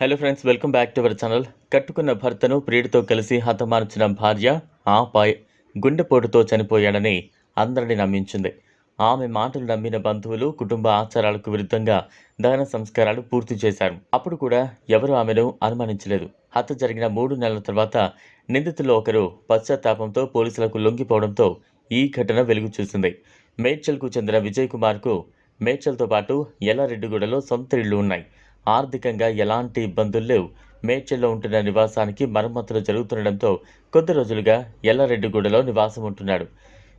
Hello friends welcome back to our channel కట్టుకున్న భర్తను ప్రియుడితో కలిసి హతమార్చిన భార్య ఆపై గుండెపోటుతో చనిపోయాడని అందరిని నమ్మించింది. ఆమె మాటలు నమ్మిన బంధువులు కుటుంబ ఆచారాలకు విరుద్ధంగా దహన సంస్కారాలు పూర్తి చేశారు. అప్పుడు కూడా ఎవరూ ఆమెను అనుమానించలేదు. హత్య జరిగిన మూడు నెలల తర్వాత నిందితుల్లో ఒకరు పశ్చాత్తాపంతో పోలీసులకు లొంగిపోవడంతో ఈ ఘటన వెలుగు చూసింది. మేడ్చల్కు చెందిన విజయ్ కుమార్కు మేడ్చల్తో పాటు ఎల్లారెడ్డిగూడలో సొంత ఇళ్ళు ఉన్నాయి. ఆర్థికంగా ఎలాంటి ఇబ్బందులు లేవు. మేడ్చల్లో ఉంటున్న నివాసానికి మరమ్మతులు జరుగుతుండడంతో కొద్ది రోజులుగా ఎల్లారెడ్డిగూడలో నివాసం ఉంటున్నాడు.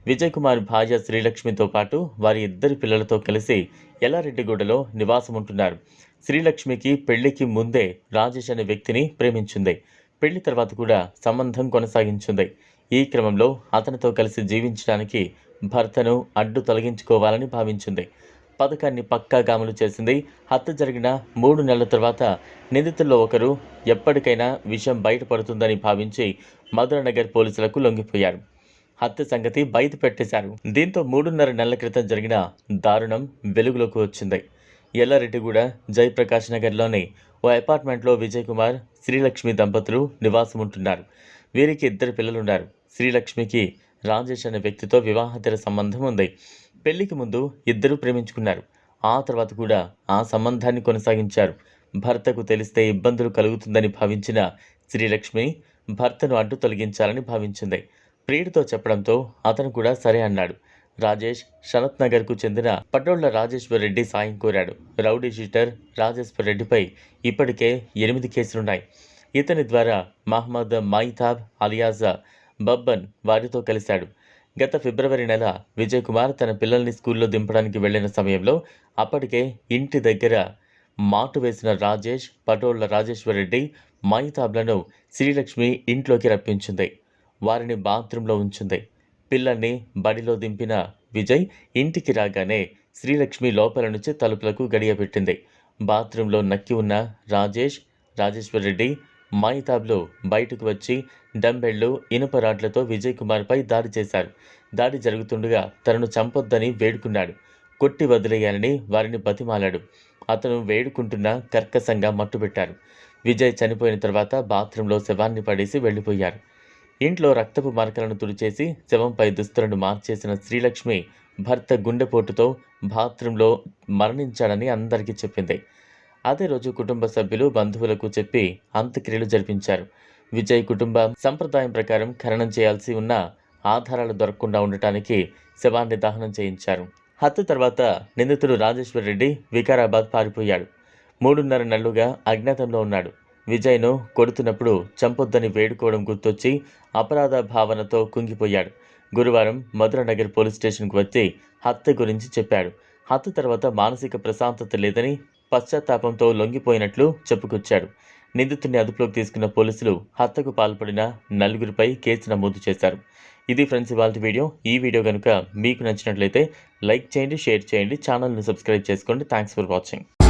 విజయ్ కుమార్ భార్య శ్రీలక్ష్మితో పాటు వారి ఇద్దరి పిల్లలతో కలిసి ఎల్లారెడ్డిగూడలో నివాసం ఉంటున్నారు. శ్రీలక్ష్మికి పెళ్ళికి ముందే రాజేష్ అనే వ్యక్తిని ప్రేమించింది. పెళ్ళి తర్వాత కూడా సంబంధం కొనసాగించింది. ఈ క్రమంలో అతనితో కలిసి జీవించడానికి భర్తను అడ్డు తొలగించుకోవాలని భావించింది. పథకాన్ని పక్కాగా అమలు చేసింది. హత్య జరిగిన మూడు నెలల తర్వాత నిందితుల్లో ఒకరు ఎప్పటికైనా విషయం బయటపడుతుందని భావించి మధురనగర్ పోలీసులకు లొంగిపోయారు. హత్య సంగతి బయట పెట్టేశారు. దీంతో మూడున్నర నెలల క్రితం జరిగిన దారుణం వెలుగులోకి వచ్చింది. ఎల్లారెడ్డిగూడ జయప్రకాష్ నగర్లోని ఓ అపార్ట్మెంట్లో విజయ్ కుమార్ శ్రీలక్ష్మి దంపతులు నివాసం ఉంటున్నారు వీరికి ఇద్దరు పిల్లలున్నారు. శ్రీలక్ష్మికి రాజేష్ అనే వ్యక్తితో వివాహేతర సంబంధం ఉంది. పెళ్ళికి ముందు ఇద్దరూ ప్రేమించుకున్నారు. ఆ తర్వాత కూడా ఆ సంబంధాన్ని కొనసాగించారు. భర్తకు తెలిస్తే ఇబ్బందులు కలుగుతుందని భావించిన శ్రీలక్ష్మి భర్తను అడ్డు తొలగించాలని భావించింది. ప్రియుడితో చెప్పడంతో అతను కూడా సరే అన్నాడు. రాజేష్ శరత్ నగర్కు చెందిన పటోళ్ళ రాజేశ్వర్ రెడ్డి సాయం కోరాడు. రౌడీ షీటర్ రాజేశ్వర్ రెడ్డిపై ఇప్పటికే ఎనిమిది కేసులున్నాయి. ఇతని ద్వారా మహమ్మద్ మైతాబ్ అలియాజా బబ్బన్ వారితో కలిశాడు. గత ఫిబ్రవరి నెల విజయ్ కుమార్ తన పిల్లల్ని స్కూల్లో దింపడానికి వెళ్ళిన సమయంలో అప్పటికే ఇంటి దగ్గర మాటు వేసిన రాజేష్ పటోళ్ళ రాజేశ్వరరెడ్డి మైతాబ్లను శ్రీలక్ష్మి ఇంట్లోకి రప్పించింది. వారిని బాత్రూంలో ఉంచింది. పిల్లల్ని బడిలో దింపిన విజయ్ ఇంటికి రాగానే శ్రీలక్ష్మి లోపల నుంచి తలుపులకు గడియపెట్టింది. బాత్రూంలో నక్కి ఉన్న రాజేష్ రాజేశ్వర్ మాయితాబ్లో బయటకు వచ్చి డంబెళ్ళు ఇనుప రాడ్లతో విజయ్ కుమార్పై దాడి చేశారు. దాడి జరుగుతుండగా తనను చంపొద్దని వేడుకున్నాడు. కొట్టి వదిలేయాలని వారిని బతిమాలాడు. అతను వేడుకుంటున్న కర్కశంగా మట్టుబెట్టారు. విజయ్ చనిపోయిన తర్వాత బాత్రూంలో శవాన్ని పడేసి వెళ్ళిపోయారు. ఇంట్లో రక్తపు మరకలను తుడిచేసి శవంపై దుస్తులను మార్చేసిన శ్రీలక్ష్మి భర్త గుండెపోటుతో బాత్రూంలో మరణించాడని అందరికీ చెప్పింది. అదే రోజు కుటుంబ సభ్యులు బంధువులకు చెప్పి అంత్యక్రియలు జరిపించారు. విజయ్ కుటుంబం సంప్రదాయం ప్రకారం ఖననం చేయాల్సి ఉన్న ఆధారాలు దొరకకుండా ఉండటానికి శవాన్ని దహనం చేయించారు. హత్య తర్వాత నిందితుడు రాజేశ్వర్ రెడ్డి వికారాబాద్ పారిపోయాడు. మూడున్నర నెలలుగా అజ్ఞాతంలో ఉన్నాడు. విజయ్ను కొడుతున్నప్పుడు చంపొద్దని వేడుకోవడం గుర్తొచ్చి అపరాధ భావనతో కుంగిపోయాడు. గురువారం మధురనగర్ పోలీస్ స్టేషన్కు వచ్చి హత్య గురించి చెప్పాడు. హత్య తర్వాత మానసిక ప్రశాంతత లేదని పశ్చాత్తాపంతో లొంగిపోయినట్లు చెప్పుకొచ్చాడు. నిందితుడిని అదుపులోకి తీసుకున్న పోలీసులు హత్యకు పాల్పడిన నలుగురిపై కేసు నమోదు చేశారు. ఇది ఫ్రెండ్స్ ఇవాళ వీడియో. ఈ వీడియో కనుక మీకు నచ్చినట్లయితే లైక్ చేయండి షేర్ చేయండి ఛానల్ని సబ్స్క్రైబ్ చేసుకోండి. Thanks for watching.